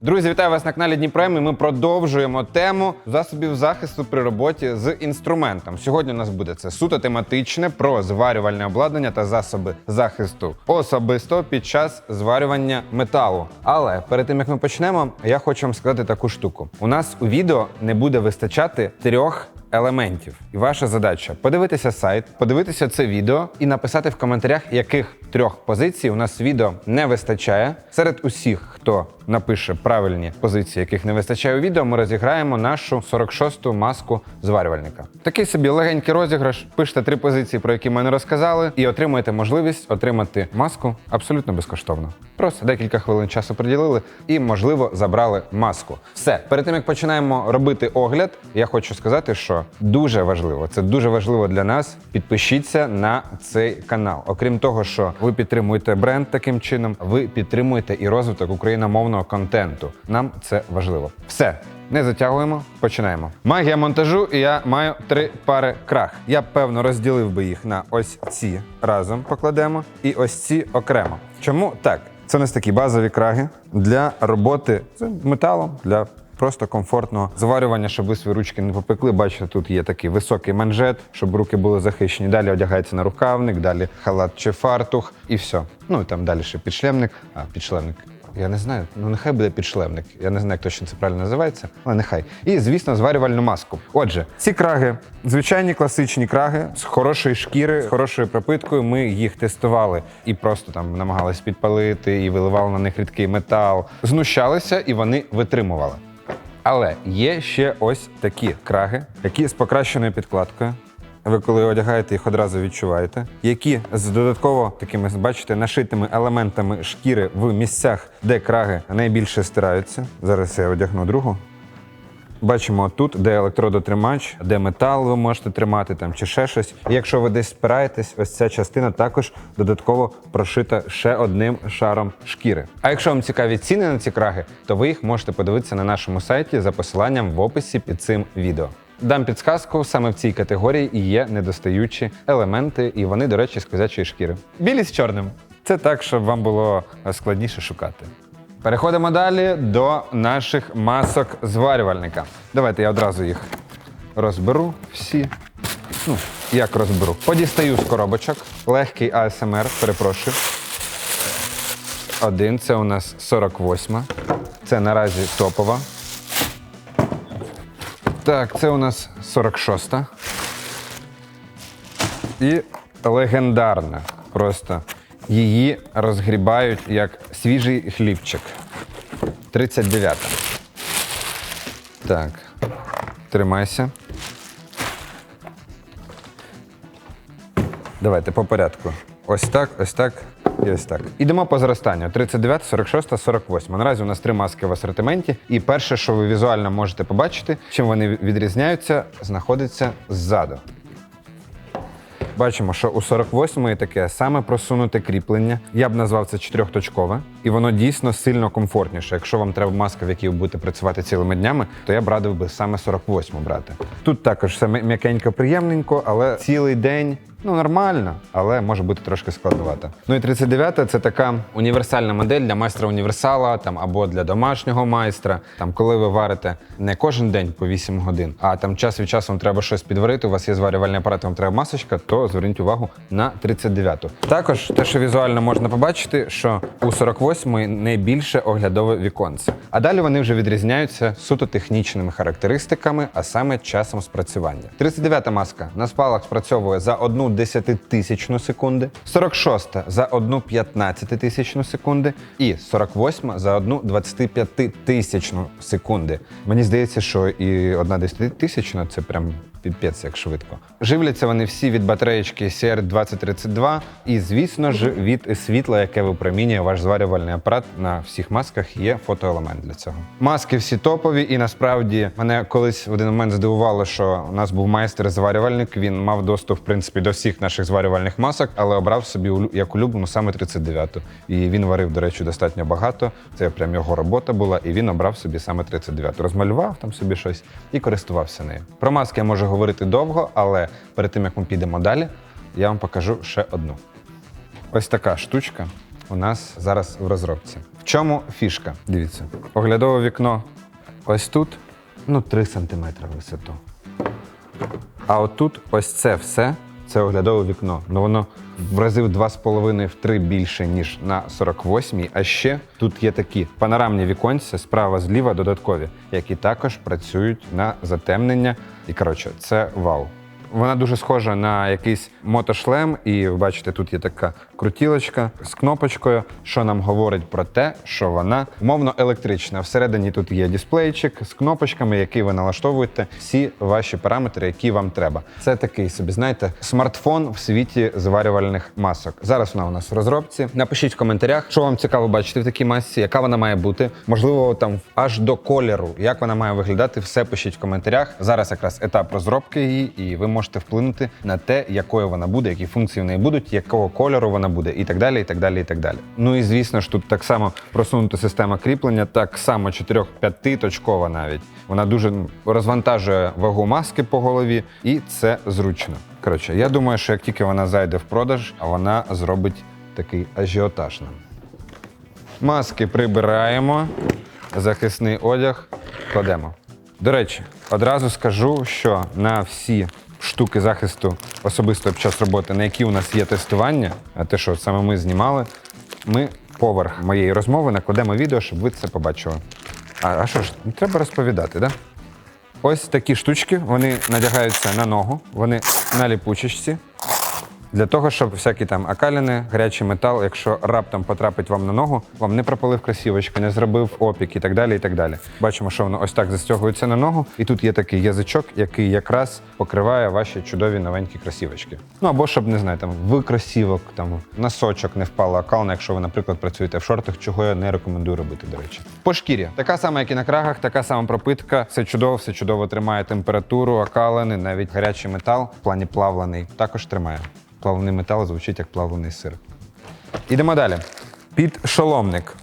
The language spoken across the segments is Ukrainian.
Друзі, вітаю вас на каналі Дніпрем. і Ми продовжуємо тему засобів захисту при роботі з інструментом. Сьогодні у нас буде це суто тематичне про зварювальне обладнання та засоби захисту особисто під час зварювання металу. Але перед тим як ми почнемо, я хочу вам сказати таку штуку: у нас у відео не буде вистачати трьох. Елементів, і ваша задача подивитися сайт, подивитися це відео і написати в коментарях, яких трьох позицій у нас відео не вистачає. Серед усіх, хто напише правильні позиції, яких не вистачає у відео, ми розіграємо нашу 46-ту маску зварювальника. Такий собі легенький розіграш. Пишете три позиції, про які ми не розказали, і отримуєте можливість отримати маску абсолютно безкоштовно. Просто декілька хвилин часу приділили і, можливо, забрали маску. Все, перед тим як починаємо робити огляд, я хочу сказати, що дуже важливо, це дуже важливо для нас. Підпишіться на цей канал. Окрім того, що ви підтримуєте бренд таким чином, ви підтримуєте і розвиток україномовного контенту. Нам це важливо. Все. Не затягуємо, починаємо. Магія монтажу, і я маю три пари крах. Я певно розділив би їх на ось ці разом покладемо, і ось ці окремо. Чому так? Це у нас такі базові краги для роботи з металом, для просто комфортного заварювання, щоб ви свої ручки не попекли. Бачите, тут є такий високий манжет, щоб руки були захищені. Далі одягається на рукавник, далі халат чи фартух, і все. Ну і там далі ще підшлемник, а підшлемник. Я не знаю, ну нехай буде підшлемник. Я не знаю, як точно це правильно називається, але нехай. І, звісно, зварювальну маску. Отже, ці краги, звичайні класичні краги з хорошої шкіри, з хорошою пропиткою. Ми їх тестували і просто там намагалися підпалити, і виливали на них рідкий метал. Знущалися і вони витримували. Але є ще ось такі краги, які з покращеною підкладкою. Ви коли одягаєте їх одразу відчуваєте, які з додатково такими, бачите, нашитими елементами шкіри в місцях, де краги найбільше стираються. Зараз я одягну другу. Бачимо тут, де електродотримач, де метал ви можете тримати там чи ще щось. І якщо ви десь спираєтесь, ось ця частина також додатково прошита ще одним шаром шкіри. А якщо вам цікаві ціни на ці краги, то ви їх можете подивитися на нашому сайті за посиланням в описі під цим відео. Дам підсказку, саме в цій категорії і є недостаючі елементи, і вони, до речі, з козячої шкіри. Білі з чорним. Це так, щоб вам було складніше шукати. Переходимо далі до наших масок зварювальника. Давайте я одразу їх розберу всі. Ну, як розберу? Подістаю з коробочок. Легкий АСМР, перепрошую. Один це у нас 48. Це наразі топова. Так, це у нас 46-та. І легендарна. Просто її розгрібають як свіжий хлібчик. 39-та. Так. Тримайся. Давайте по порядку. Ось так, ось так і ось так. Ідемо по зростанню. 39, 46, 48. Наразі у нас три маски в асортименті. І перше, що ви візуально можете побачити, чим вони відрізняються, знаходиться ззаду. Бачимо, що у 48-ї таке саме просунуте кріплення. Я б назвав це чотирьохточкове, і воно дійсно сильно комфортніше. Якщо вам треба маска, в якій ви будете працювати цілими днями, то я б радив би саме 48-му брати. Тут також все м'якенько, приємненько, але цілий день. Ну, нормально, але може бути трошки складновато. Ну і 39 це така універсальна модель для майстра універсала там або для домашнього майстра. Там, коли ви варите не кожен день по 8 годин, а там час від часу вам треба щось підварити. У вас є зварювальний апарат, вам треба масочка, то зверніть увагу на 39-ту. Також те, що візуально можна побачити, що у 48-ї найбільше оглядове віконце. А далі вони вже відрізняються суто технічними характеристиками, а саме часом спрацювання. 39-та маска на спалах спрацьовує за одну десятитисячну секунди, 46-та за одну п'ятнадцятитисячну секунди і 48-ма за одну 25-тисячну секунди. Мені здається, що і одна десятитисячна це прям піпець як швидко. Живляться вони всі від батареєчки CR2032 і, звісно ж, від світла, яке випромінює ваш зварювальний апарат. На всіх масках є фотоелемент для цього. Маски всі топові, і насправді мене колись в один момент здивувало, що у нас був майстер-зварювальник. Він мав доступ, в принципі, до всіх наших зварювальних масок, але обрав собі як улюблену саме 39-ту. І він варив, до речі, достатньо багато. Це прям його робота була, і він обрав собі саме 39-ту. Розмалював там собі щось і користувався нею. Про маски я можу говорити довго, але перед тим як ми підемо далі, я вам покажу ще одну. Ось така штучка. у нас зараз в розробці. В чому фішка? Дивіться, оглядове вікно ось тут, ну 3 см висоту. А отут ось це все це оглядове вікно. Ну воно в рази в 2,5 в 3 більше, ніж на 48-й. А ще тут є такі панорамні віконця справа зліва додаткові, які також працюють на затемнення. І коротше, це вау. Вона дуже схожа на якийсь мотошлем, і ви бачите, тут є така крутілочка з кнопочкою, що нам говорить про те, що вона умовно електрична. Всередині тут є дисплейчик з кнопочками, які ви налаштовуєте всі ваші параметри, які вам треба. Це такий собі, знаєте, смартфон в світі зварювальних масок. Зараз вона у нас в розробці. Напишіть в коментарях, що вам цікаво бачити в такій масці, яка вона має бути. Можливо, там аж до кольору, як вона має виглядати. Все пишіть в коментарях. Зараз якраз етап розробки її, і ви можете вплинути на те, якою вона буде, які функції в неї будуть, якого кольору вона буде, і так далі. і так далі, і так далі. Ну і звісно ж, тут так само просунута система кріплення, так само 4-5 точкова навіть. Вона дуже ну, розвантажує вагу маски по голові, і це зручно. Коротше, я думаю, що як тільки вона зайде в продаж, вона зробить такий ажіотаж нам. Маски прибираємо, захисний одяг кладемо. До речі, одразу скажу, що на всі штуки захисту особисто під час роботи, на які у нас є тестування, а те, що саме ми знімали, ми поверх моєї розмови накладемо відео, щоб ви це побачили. А, а що ж, треба розповідати, да? Ось такі штучки, вони надягаються на ногу, вони на ліпучечці. Для того, щоб всякі там акаліни, гарячий метал, якщо раптом потрапить вам на ногу, вам не пропалив кросівочки, не зробив опік і так далі. і так далі. Бачимо, що воно ось так застягується на ногу, і тут є такий язичок, який якраз покриває ваші чудові новенькі кросівочки. Ну або щоб не знаю, там в кросівок, там носочок не впала акална, якщо ви, наприклад, працюєте в шортах, чого я не рекомендую робити, до речі. По шкірі така сама, як і на крагах, така сама пропитка. Все чудово, все чудово тримає температуру, акалини, навіть гарячий метал в плані плавлений також тримає. Плавлений метал звучить як плавлений сир. Ідемо далі. Підшоломник.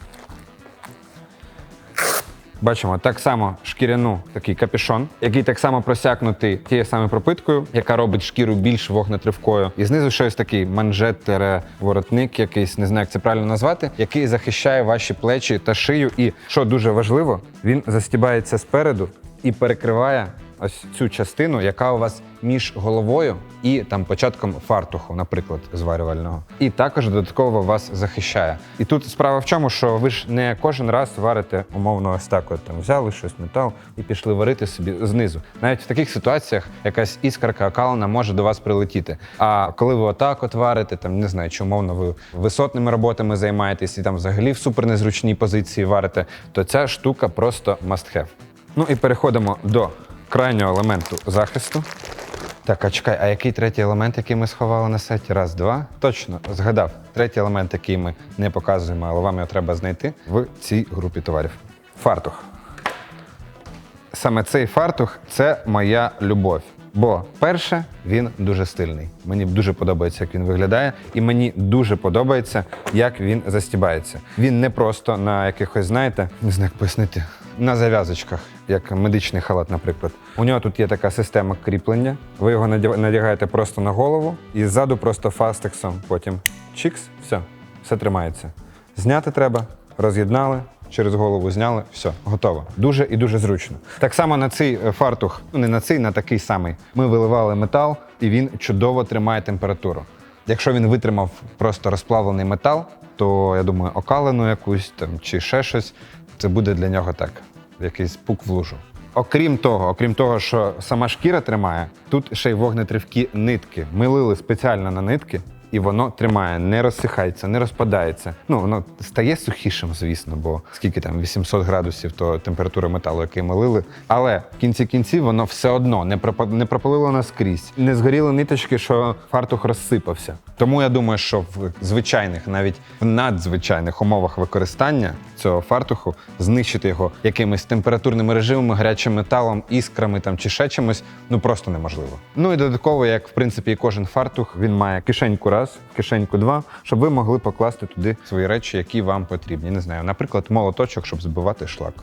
Бачимо так само шкіряну такий капюшон, який так само просякнутий тією самою пропиткою, яка робить шкіру більш вогнетривкою. І знизу щось такий манжет-воротник, якийсь не знаю, як це правильно назвати, який захищає ваші плечі та шию. І що дуже важливо, він застібається спереду і перекриває ось цю частину, яка у вас між головою і там початком фартуху, наприклад, зварювального. І також додатково вас захищає. І тут справа в чому, що ви ж не кожен раз варите умовно ось так. От там взяли щось метал і пішли варити собі знизу. Навіть в таких ситуаціях якась іскарка окалена може до вас прилетіти. А коли ви отак от варите, там не знаю, чи умовно ви висотними роботами займаєтесь і там взагалі в супернезручній позиції варите, то ця штука просто must have. Ну і переходимо до крайнього елементу захисту. Так, а чекай, а який третій елемент, який ми сховали на сеті? Раз, два. Точно, згадав. Третій елемент, який ми не показуємо, але вам його треба знайти в цій групі товарів. Фартух. Саме цей фартух це моя любов. Бо, перше, він дуже стильний. Мені дуже подобається, як він виглядає, і мені дуже подобається, як він застібається. Він не просто на якихось, знаєте, не знаю, як пояснити, на зав'язочках, як медичний халат, наприклад. У нього тут є така система кріплення. Ви його надягаєте просто на голову і ззаду просто фастексом. Потім чікс, все, все тримається. Зняти треба, роз'єднали, через голову зняли, все, готово. Дуже і дуже зручно. Так само на цей е, фартух, ну не на цей, на такий самий. Ми виливали метал, і він чудово тримає температуру. Якщо він витримав просто розплавлений метал, то я думаю, окалену якусь там чи ще щось, це буде для нього так, якийсь пук в лужу. Окрім того, окрім того, що сама шкіра тримає, тут ще й вогнетривкі нитки. Ми лили спеціально на нитки, і воно тримає, не розсихається, не розпадається. Ну, воно стає сухішим, звісно, бо скільки там 800 градусів, то температура металу, який ми лили. Але в кінці кінців воно все одно не пропа- не пропалило наскрізь, не згоріли ниточки, що фартух розсипався. Тому я думаю, що в звичайних, навіть в надзвичайних умовах використання цього фартуху знищити його якимись температурними режимами, гарячим металом, іскрами там чи ще чимось, ну просто неможливо. Ну і додатково, як в принципі і кожен фартух, він має кишеньку раз, кишеньку два, щоб ви могли покласти туди свої речі, які вам потрібні. Не знаю, наприклад, молоточок, щоб збивати шлак.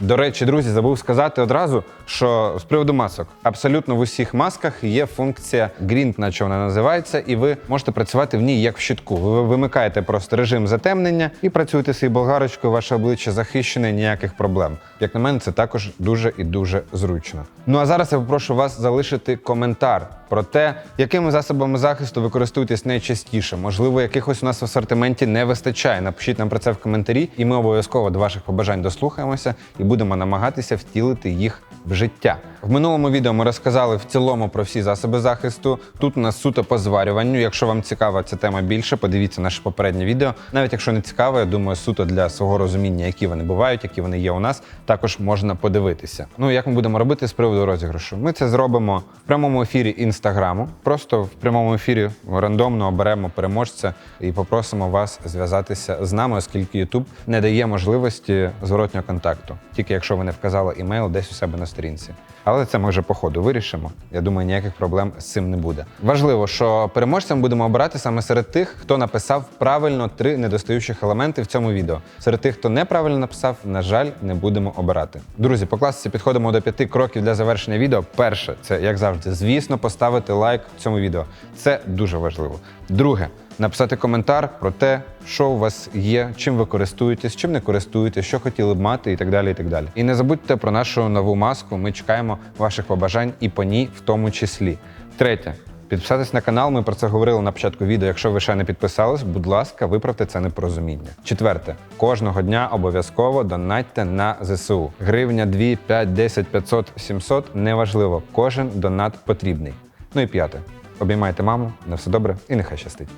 До речі, друзі, забув сказати одразу, що з приводу масок абсолютно в усіх масках є функція Green, наче вона називається, і ви можете працювати в ній як в щитку. Ви вимикаєте просто режим затемнення і працюєте свій болгарочкою, ваше обличчя захищене, ніяких проблем. Як на мене, це також дуже і дуже зручно. Ну а зараз я попрошу вас залишити коментар про те, якими засобами захисту ви користуєтесь найчастіше. Можливо, якихось у нас в асортименті не вистачає. Напишіть нам про це в коментарі, і ми обов'язково до ваших побажань дослухаємося і будемо намагатися втілити їх в життя. В минулому відео ми розказали в цілому про всі засоби захисту. Тут у нас суто по зварюванню. Якщо вам цікава ця тема більше, подивіться наше попереднє відео. Навіть якщо не цікаво, я думаю, суто для свого розуміння, які вони бувають, які вони є у нас, також можна подивитися. Ну як ми будемо робити з приводу розіграшу? Ми це зробимо в прямому ефірі інстаграму. Просто в прямому ефірі рандомно оберемо переможця і попросимо вас зв'язатися з нами, оскільки YouTube не дає можливості зворотнього контакту, тільки якщо ви не вказали імейл десь у себе на сторінці. Але це ми вже по ходу вирішимо. Я думаю, ніяких проблем з цим не буде. Важливо, що переможцем будемо обирати саме серед тих, хто написав правильно три недостаючих елементи в цьому відео. Серед тих, хто неправильно написав, на жаль, не будемо обирати. Друзі, по класиці підходимо до п'яти кроків для завершення відео. Перше, це як завжди, звісно, поставити лайк цьому відео. Це дуже важливо. Друге, написати коментар про те, що у вас є, чим ви користуєтесь, чим не користуєтесь, що хотіли б мати, і так далі. І так далі. І не забудьте про нашу нову маску. Ми чекаємо ваших побажань і по ній в тому числі. Третє. Підписатись на канал, ми про це говорили на початку відео. Якщо ви ще не підписались, будь ласка, виправте це непорозуміння. Четверте, кожного дня обов'язково донатьте на ЗСУ. Гривня 2, 5, 10, 500, 700 – неважливо. Кожен донат потрібний. Ну і п'яте. Обіймайте маму, на все добре і нехай щастить.